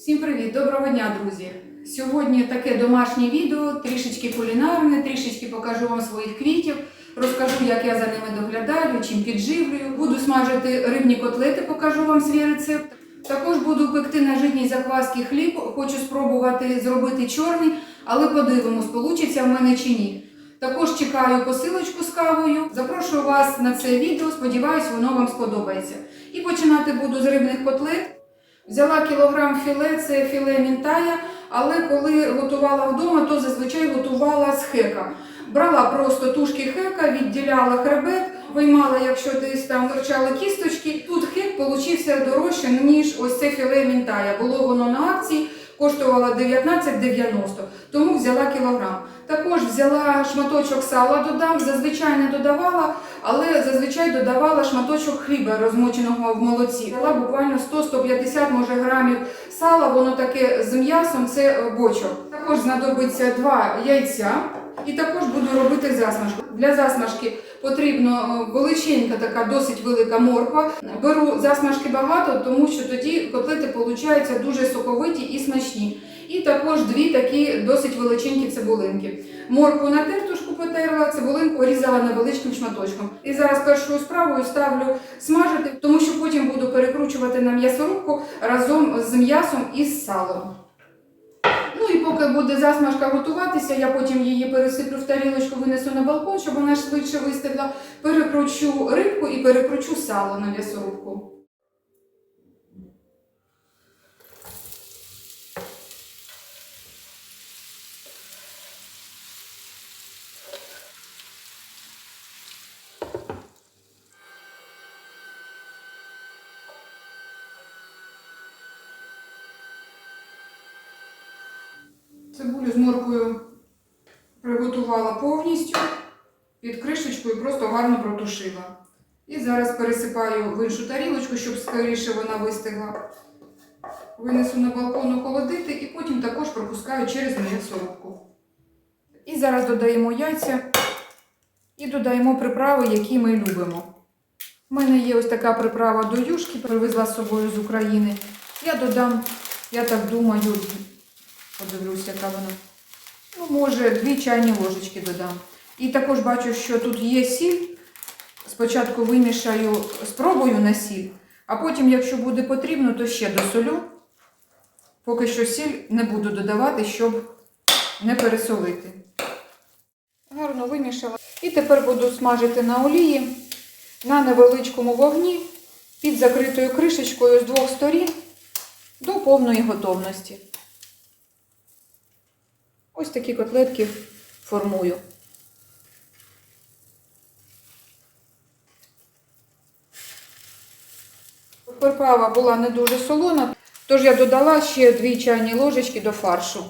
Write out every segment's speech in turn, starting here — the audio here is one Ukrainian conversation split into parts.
Всім привіт, доброго дня, друзі! Сьогодні таке домашнє відео, трішечки кулінарне, трішечки покажу вам своїх квітів, розкажу, як я за ними доглядаю, чим підживлюю. Буду смажити рибні котлети, покажу вам свій рецепт. Також буду пекти на житній закваски хліб, хочу спробувати зробити чорний, але подивимось, получиться в мене чи ні. Також чекаю посилочку з кавою. Запрошую вас на це відео. Сподіваюсь, воно вам сподобається. І починати буду з рибних котлет. Взяла кілограм філе, це філе мінтая, але коли готувала вдома, то зазвичай готувала з хека. Брала просто тушки хека, відділяла хребет, виймала, якщо десь там торчали кісточки. Тут хек получився дорожче, ніж ось це філе мінтая. Було воно на акції, коштувало 19,90, тому взяла кілограм. Також взяла шматочок сала, додам, зазвичай не додавала, але зазвичай додавала шматочок хліба, розмоченого в молоці. Взяла буквально 100-150 може грамів сала, воно таке з м'ясом, це бочок. Також знадобиться два яйця. І також буду робити засмажку. Для засмажки потрібно е, величенька така досить велика морква. Беру засмажки багато, тому що тоді котлети получаються дуже соковиті і смачні. І також дві такі досить величенькі цибулинки. Моркву на тертушку потерла, цибулинку різала невеличким шматочком. І зараз першою справою ставлю смажити, тому що потім буду перекручувати на м'ясорубку разом з м'ясом і з салом. Ну і поки буде засмажка готуватися, я потім її пересиплю в тарілочку, винесу на балкон, щоб вона швидше вистигла. Перекручу рибку і перекручу сало на м'ясорубку. Приготувала повністю, під кришечкою просто гарно протушила. І зараз пересипаю в іншу тарілочку, щоб скоріше вона вистигла. Винесу на балкон охолодити і потім також пропускаю через м'ясорубку. І зараз додаємо яйця і додаємо приправи, які ми любимо. У мене є ось така приправа до юшки, привезла з собою з України. Я додам, я так думаю, Подивлюсь, яка вона. Ну, може, дві чайні ложечки додам. І також бачу, що тут є сіль. Спочатку вимішаю, спробую на сіль, а потім, якщо буде потрібно, то ще досолю. Поки що сіль не буду додавати, щоб не пересолити. Гарно вимішала. І тепер буду смажити на олії на невеличкому вогні під закритою кришечкою з двох сторін до повної готовності. Ось такі котлетки формую. Приправа була не дуже солона, тож я додала ще дві чайні ложечки до фаршу.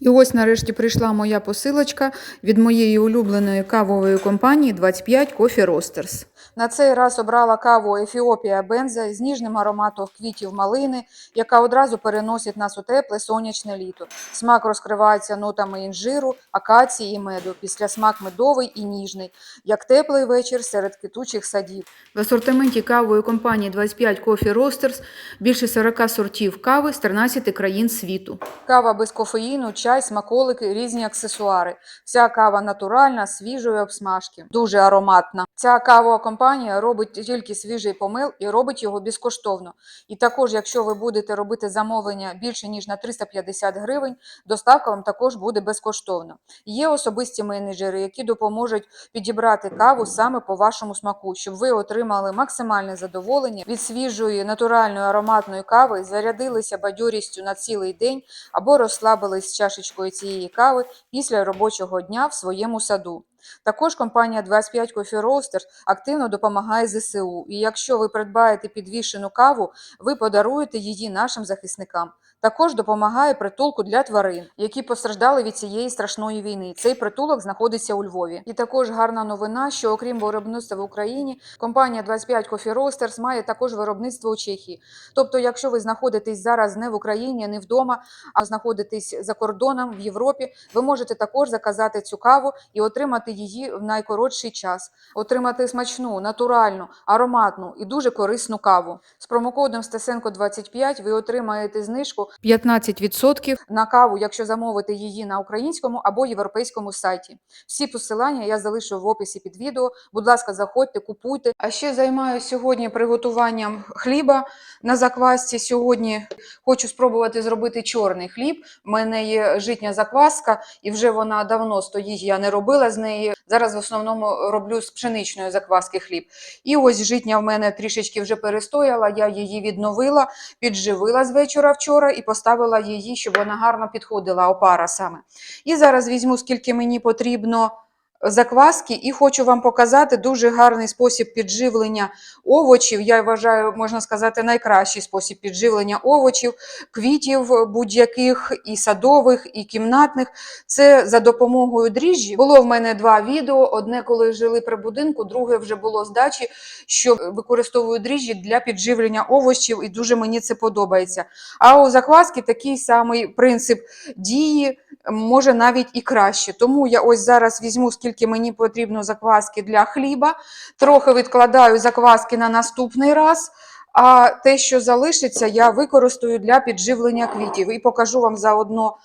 І ось нарешті прийшла моя посилочка від моєї улюбленої кавової компанії 25 Coffee Roasters. На цей раз обрала каву Ефіопія Бенза з ніжним ароматом квітів малини, яка одразу переносить нас у тепле сонячне літо. Смак розкривається нотами інжиру, акації і меду. Після смак медовий і ніжний, як теплий вечір серед квітучих садів. В асортименті кавової компанії 25 Coffee Roasters більше 40 сортів кави з 13 країн світу. Кава без кофеїну, чай, смаколики, різні аксесуари. Вся кава натуральна, свіжої обсмажки, дуже ароматна. Ця кавова компанія робить тільки свіжий помил і робить його безкоштовно. І також, якщо ви будете робити замовлення більше ніж на 350 гривень, доставка вам також буде безкоштовно. Є особисті менеджери, які допоможуть підібрати каву саме по вашому смаку, щоб ви отримали максимальне задоволення від свіжої натуральної ароматної кави, зарядилися бадьорістю на цілий день або розслабились з чашечкою цієї кави після робочого дня в своєму саду. Також компанія 25 Coffee Roasters активно допомагає ЗСУ. І якщо ви придбаєте підвішену каву, ви подаруєте її нашим захисникам. Також допомагає притулку для тварин, які постраждали від цієї страшної війни. Цей притулок знаходиться у Львові. І також гарна новина, що окрім виробництва в Україні, компанія 25 Coffee Roasters має також виробництво у Чехії. Тобто, якщо ви знаходитесь зараз не в Україні, не вдома, а знаходитесь за кордоном в Європі, ви можете також заказати цю каву і отримати її в найкоротший час, отримати смачну, натуральну, ароматну і дуже корисну каву. З промокодом Стесенко 25 ви отримаєте знижку 15%. на каву, якщо замовите її на українському або європейському сайті. Всі посилання я залишу в описі під відео. Будь ласка, заходьте, купуйте. А ще займаюся сьогодні приготуванням хліба на заквасці. Сьогодні хочу спробувати зробити чорний хліб. У мене є житня закваска, і вже вона давно стоїть. Я не робила з неї. Зараз в основному роблю з пшеничної закваски хліб. І ось житня в мене трішечки вже перестояла. Я її відновила, підживила з вечора вчора і поставила її, щоб вона гарно підходила, опара саме. І зараз візьму, скільки мені потрібно закваски, і хочу вам показати дуже гарний спосіб підживлення овочів. Я вважаю, можна сказати, найкращий спосіб підживлення овочів, квітів будь-яких, і садових, і кімнатних. Це за допомогою дріжджі. Було в мене два відео: одне, коли жили при будинку, друге вже було з дачі, що використовую дріжджі для підживлення овочів, і дуже мені це подобається. А у закваски такий самий принцип дії, може навіть і краще. Тому я ось зараз візьму, скільки мені потрібно закваски для хліба, трохи відкладаю закваски на наступний раз. А те, що залишиться, я використаю для підживлення квітів і покажу вам заодно,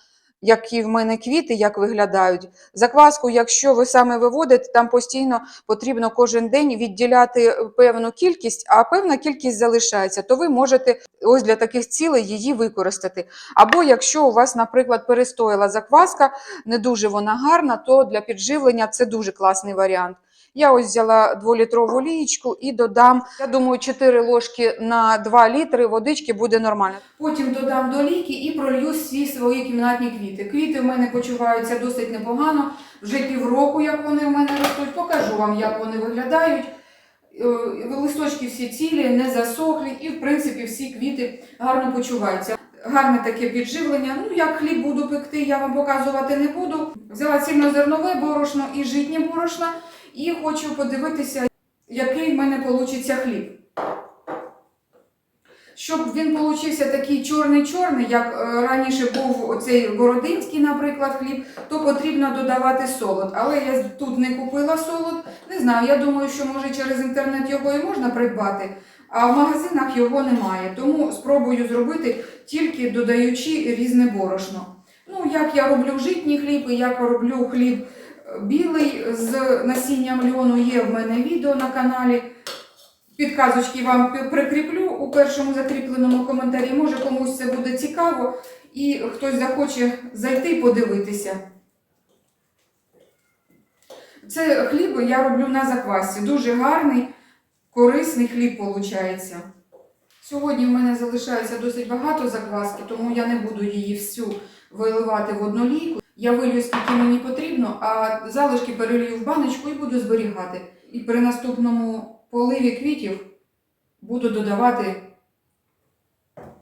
які в мене квіти, як виглядають. Закваску, якщо ви саме виводите, там постійно потрібно кожен день відділяти певну кількість, а певна кількість залишається, то ви можете ось для таких цілей її використати. Або якщо у вас, наприклад, перестояла закваска, не дуже вона гарна, то для підживлення це дуже класний варіант. Я ось взяла 2-літрову лієчку і додам, я думаю, 4 ложки на 2 літри водички буде нормально. Потім додам до ліки і пролью всі свої кімнатні квіти. Квіти в мене почуваються досить непогано. Вже півроку, як вони в мене ростуть. Покажу вам, як вони виглядають. Е, Листочки всі цілі, не засохлі, і в принципі всі квіти гарно почуваються. Гарне таке підживлення. Ну, як хліб буду пекти, я вам показувати не буду. Взяла цільнозернове борошно і житнє борошно, і хочу подивитися, який в мене вийде хліб. Щоб він получився такий чорний-чорний, як е, раніше був оцей городинський, наприклад, хліб, то потрібно додавати солод. Але я тут не купила солод. Не знаю, я думаю, що може через інтернет його і можна придбати, а в магазинах його немає. Тому спробую зробити тільки додаючи різне борошно. Ну, як я роблю житній хліб і як роблю хліб білий з насінням льону, є в мене відео на каналі. Підказочки вам прикріплю у першому закріпленому коментарі. Може комусь це буде цікаво і хтось захоче зайти і подивитися. Це хліб я роблю на заквасці. Дуже гарний, корисний хліб виходить. Сьогодні в мене залишається досить багато закваски, тому я не буду її всю виливати в одну лійку. Я вилью скільки мені потрібно, а залишки перелью в баночку і буду зберігати. І при наступному поливі квітів буду додавати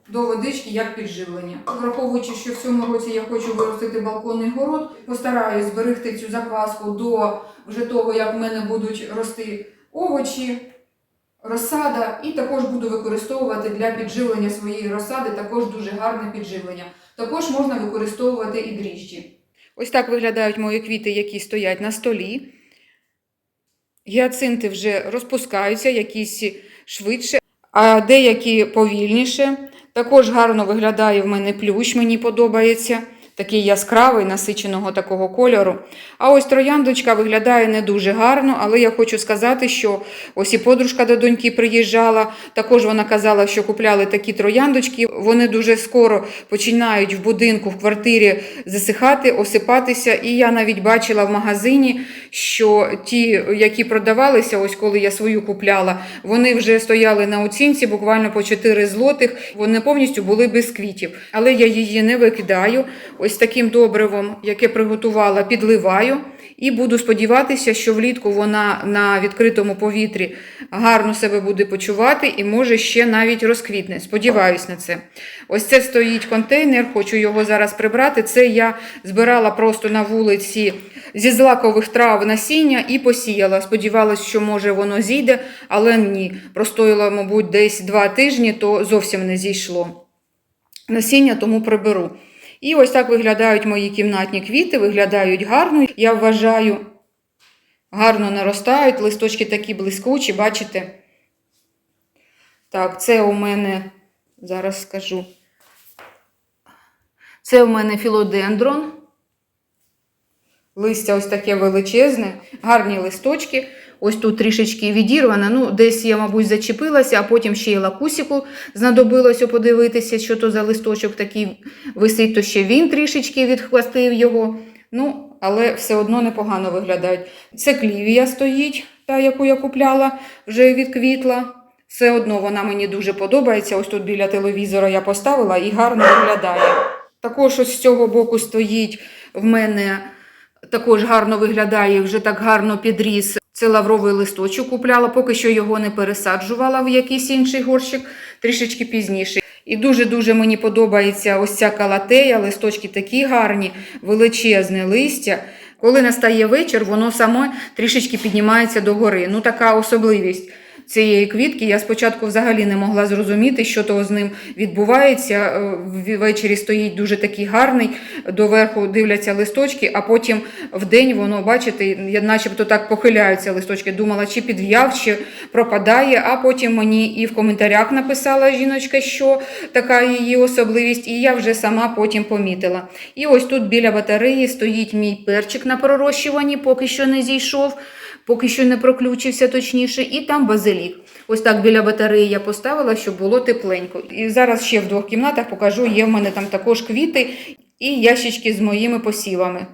до водички як підживлення. Враховуючи, що в цьому році я хочу виростити балконний город, постараюсь зберегти цю закваску до вже того, як в мене будуть рости овочі, розсада, і також буду використовувати для підживлення своєї розсади також дуже гарне підживлення. Також можна використовувати і дріжджі. Ось так виглядають мої квіти, які стоять на столі. Гіацинти вже розпускаються, якісь швидше, а деякі повільніше. Також гарно виглядає в мене плющ, мені подобається. Такий яскравий, насиченого такого кольору. А ось трояндочка виглядає не дуже гарно, але я хочу сказати, що ось і подружка до доньки приїжджала. Також вона казала, що купляли такі трояндочки. Вони дуже скоро починають в будинку, в квартирі засихати, осипатися. І я навіть бачила в магазині, що ті, які продавалися, ось коли я свою купляла, вони вже стояли на оцінці буквально по 4 злотих. Вони повністю були без квітів. Але я її не викидаю. Ось таким добривом, яке приготувала, підливаю. І буду сподіватися, що влітку вона на відкритому повітрі гарно себе буде почувати і може ще навіть розквітне. Сподіваюсь на це. Ось це стоїть контейнер, хочу його зараз прибрати. Це я збирала просто на вулиці зі злакових трав насіння і посіяла. Сподівалась, що може воно зійде, але ні. Простоїло, мабуть, десь два тижні, то зовсім не зійшло. Насіння тому приберу. І ось так виглядають мої кімнатні квіти, виглядають гарно. Я вважаю, гарно наростають, листочки такі блискучі, бачите? Так, це у мене, зараз скажу. Це у мене філодендрон. Листя ось таке величезне, гарні листочки. Ось тут трішечки відірвана. Ну, десь я, мабуть, зачепилася, а потім ще й лакусіку знадобилося подивитися, що то за листочок такий висить, то ще він трішечки відхвастив його. Ну, але все одно непогано виглядають. Це клівія стоїть, та, яку я купляла, вже відквітла. Все одно вона мені дуже подобається. Ось тут біля телевізора я поставила і гарно виглядає. Також ось з цього боку стоїть в мене також гарно виглядає, вже так гарно підріс. Це лавровий листочок купляла, поки що його не пересаджувала в якийсь інший горщик, трішечки пізніше. І дуже-дуже мені подобається ось ця калатея, листочки такі гарні, величезне листя. Коли настає вечір, воно саме трішечки піднімається догори. Ну, така особливість цієї квітки. Я спочатку взагалі не могла зрозуміти, що то з ним відбувається. Е, Ввечері стоїть дуже такий гарний, доверху дивляться листочки, а потім вдень воно, бачите, начебто так похиляються листочки. Думала, чи підв'яв, чи пропадає. А потім мені і в коментарях написала жіночка, що така її особливість, і я вже сама потім помітила. І ось тут біля батареї стоїть мій перчик на пророщуванні, поки що не зійшов поки що не проключився точніше, і там базилік. Ось так біля батареї я поставила, щоб було тепленько. І зараз ще в двох кімнатах покажу, є в мене там також квіти і ящички з моїми посівами.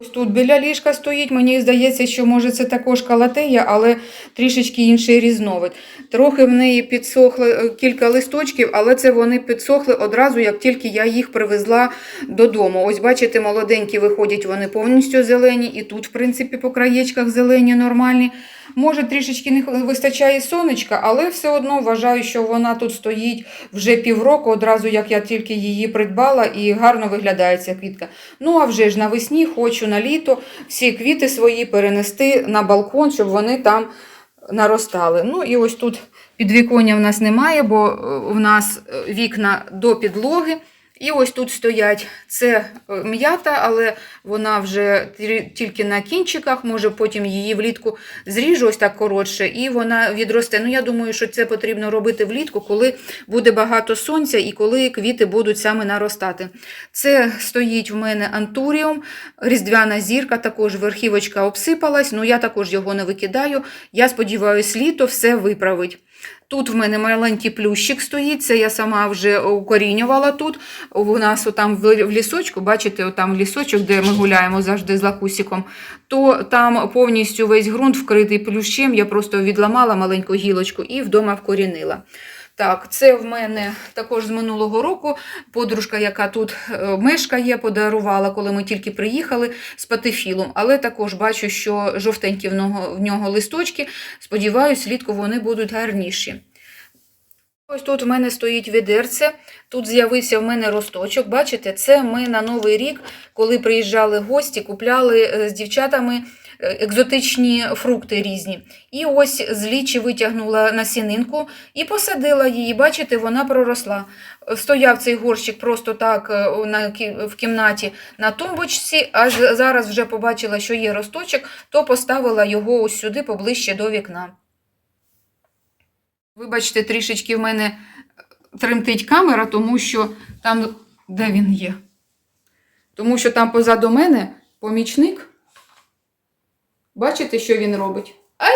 Ось тут біля ліжка стоїть, мені здається, що може це також калатея, але трішечки інший різновид. Трохи в неї підсохли е, кілька листочків, але це вони підсохли одразу, як тільки я їх привезла додому. Ось бачите, молоденькі виходять, вони повністю зелені, і тут, в принципі, по краєчках зелені нормальні. Може, трішечки не вистачає сонечка, але все одно вважаю, що вона тут стоїть вже півроку, одразу як я тільки її придбала, і гарно виглядає ця квітка. Ну а вже ж навесні хочу на літо всі квіти свої перенести на балкон, щоб вони там наростали. Ну і ось тут підвіконня в нас немає, бо е, в нас е, вікна до підлоги. І ось тут стоять це е, м'ята, але вона вже тільки на кінчиках, може потім її влітку зріжу ось так коротше, і вона відросте. Ну я думаю, що це потрібно робити влітку, коли буде багато сонця і коли квіти будуть саме наростати. Це стоїть в мене антуріум, різдвяна зірка, також верхівочка обсипалась, ну я також його не викидаю. Я сподіваюся, літо все виправить. Тут в мене маленький плющик стоїть, це я сама вже укорінювала тут. У нас там в лісочку, бачите, там лісочок, де ми гуляємо завжди з лакусиком, то там повністю весь ґрунт вкритий плющем. Я просто відламала маленьку гілочку і вдома вкорінила. Так, це в мене також з минулого року подружка, яка тут е, мешкає, подарувала, коли ми тільки приїхали з патефілом. Але також бачу, що жовтенькі в нього, в нього листочки. Сподіваюсь, влітку вони будуть гарніші. Ось тут в мене стоїть відерце. Тут з'явився в мене росточок. Бачите, це ми на Новий рік, коли приїжджали гості, купляли е, з дівчатами е, екзотичні фрукти різні. І ось з лічі витягнула насінинку і посадила її. Бачите, вона проросла. Стояв цей горщик просто так е, в кімнаті на тумбочці, аж зараз вже побачила, що є росточок, то поставила його ось сюди поближче до вікна. Вибачте, трішечки в мене тремтить камера, тому що там, де він є? Тому що там позаду мене помічник. Бачите, що він робить? Ай!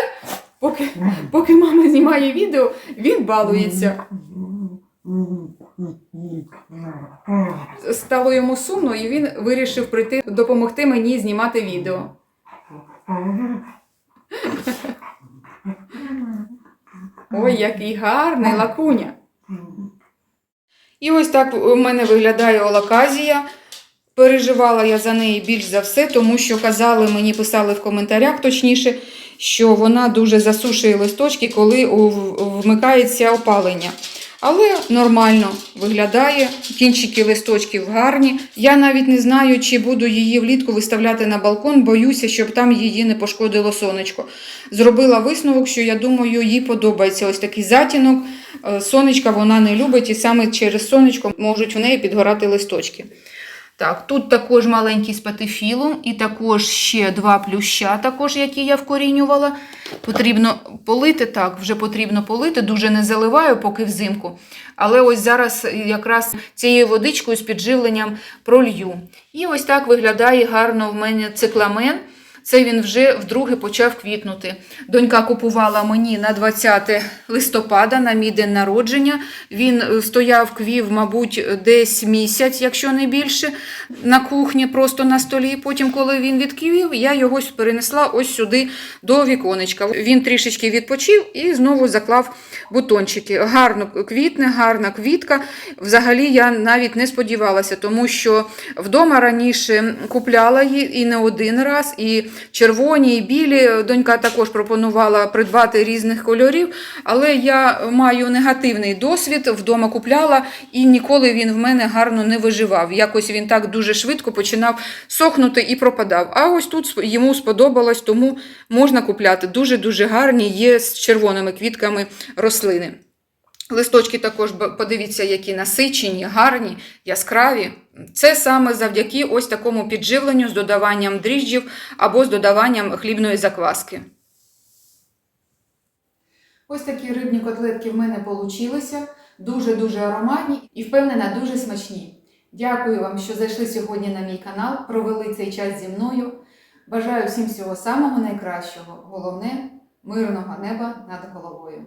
Поки, поки мама знімає відео, він балується. Стало йому сумно, і він вирішив прийти допомогти мені знімати відео. Ой, який гарний лакуня. І ось так у мене виглядає олаказія. Переживала я за неї більш за все, тому що казали, мені писали в коментарях точніше, що вона дуже засушує листочки, коли вмикається опалення. Але нормально виглядає, кінчики листочків гарні. Я навіть не знаю, чи буду її влітку виставляти на балкон, боюся, щоб там її не пошкодило сонечко. Зробила висновок, що я думаю, їй подобається ось такий затінок. Е, Сонечка вона не любить, і саме через сонечко можуть в неї підгорати листочки. Так, тут також маленький спатифілум і також ще два плюща, також, які я вкорінювала. Потрібно полити, так, вже потрібно полити, дуже не заливаю, поки взимку. Але ось зараз якраз цією водичкою з підживленням пролью. І ось так виглядає гарно в мене цикламен. Це він вже вдруге почав квітнути. Донька купувала мені на 20 листопада, на мій день народження. Він е, стояв квів, мабуть, десь місяць, якщо не більше, на кухні, просто на столі. Потім, коли він відквів, я його перенесла ось сюди до віконечка. Він трішечки відпочив і знову заклав бутончики. Гарно квітне, гарна квітка. Взагалі я навіть не сподівалася, тому що вдома раніше купляла її і не один раз, і червоні, і білі. Донька також пропонувала придбати різних кольорів, але я маю негативний досвід. Вдома купляла і ніколи він в мене гарно не виживав. Якось він так дуже швидко починав сохнути і пропадав. А ось тут йому сподобалось, тому можна купляти. Дуже-дуже гарні є з червоними квітками рослини. Листочки також подивіться, які насичені, гарні, яскраві. Це саме завдяки ось такому підживленню з додаванням дріжджів або з додаванням хлібної закваски. Ось такі рибні котлетки в мене получилися. Дуже-дуже ароматні і впевнена, дуже смачні. Дякую вам, що зайшли сьогодні на мій канал, провели цей час зі мною. Бажаю всім всього самого найкращого. Головне мирного неба над головою.